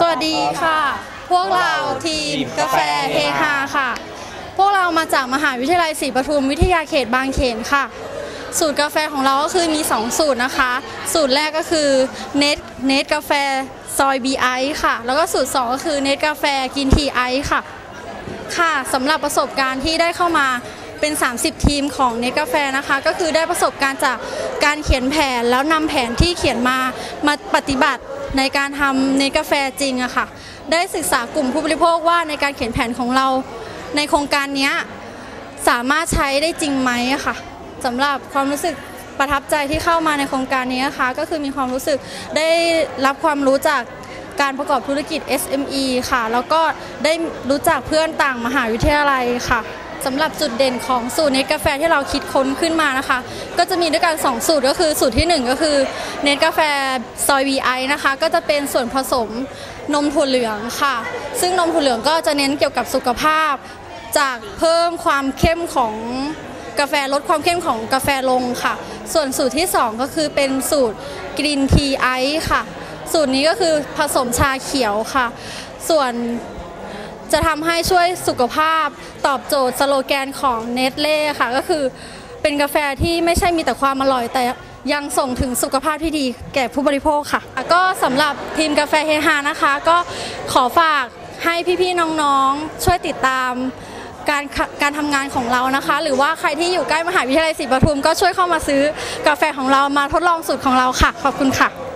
สวัสดีค่ะ พวกเราทีมกาแฟเฮฮาค่ะ พวกเรามาจากมหาวิทยาลัยศรีปทุมวิทยาเขตบางเขนค่ะ สูตรกาแฟของเราก็คือมี 2 สูตรนะคะ สูตรแรกก็คือเนทเนทกาแฟซอยบีไอค่ะ แล้วก็สูตร 2 ก็คือเนทกาแฟกินทีไอค่ะ ค่ะสำหรับประสบการณ์ที่ได้เข้ามาเป็น 30 ทีมของเนกาแฟนะคะ ก็คือได้ประสบการณ์จากการเขียนแผนแล้วนำแผนที่เขียนมามาปฏิบัติ ในการทำเนกาแฟจริงอะค่ะ ได้ศึกษากลุ่มผู้บริโภคว่าในการเขียนแผนของเรา ในโครงการนี้สามารถใช้ได้จริงไหมอะค่ะสำหรับความรู้สึกประทับใจที่เข้ามาในโครงการนี้นะคะ ก็คือมีความรู้สึกได้รับความรู้จากการประกอบธุรกิจ SME ค่ะ แล้วก็ได้รู้จักเพื่อนต่างมหาวิทยาลัยค่ะ สำหรับจุดเด่นของสูตรเนตกาแฟที่เราคิดค้นขึ้นมานะคะ ก็จะมีด้วยกัน 2 สูตรก็คือสูตรที่ 1 ก็คือเนตกาแฟซอย VI นะคะก็จะเป็นส่วนผสมนมถั่วเหลืองค่ะ ซึ่งนมถั่วเหลืองก็จะเน้นเกี่ยวกับสุขภาพ จากเพิ่มความเข้มของกาแฟลดความเข้มของกาแฟลงค่ะ ส่วนสูตรที่ 2 ก็คือเป็นสูตรกรีนทีไอค่ะ สูตรนี้ก็คือผสมชาเขียวค่ะ ส่วน จะทำให้ช่วยสุขภาพตอบโจทย์สโลแกนของเนสเล่ค่ะ ก็คือเป็นกาแฟที่ไม่ใช่มีแต่ความอร่อยแต่ยังส่งถึงสุขภาพที่ดีแก่ผู้บริโภคค่ะ ก็สำหรับทีมกาแฟเฮฮานะคะ ก็ขอฝากให้พี่ๆน้องๆ ช่วยติดตามการการทำงานของเรานะคะ หรือว่าใครที่อยู่ใกล้มหาวิทยาลัยศรีปทุมก็ช่วยเข้ามาซื้อกาแฟของเรามาทดลองสูตรของเราค่ะ ขอบคุณค่ะ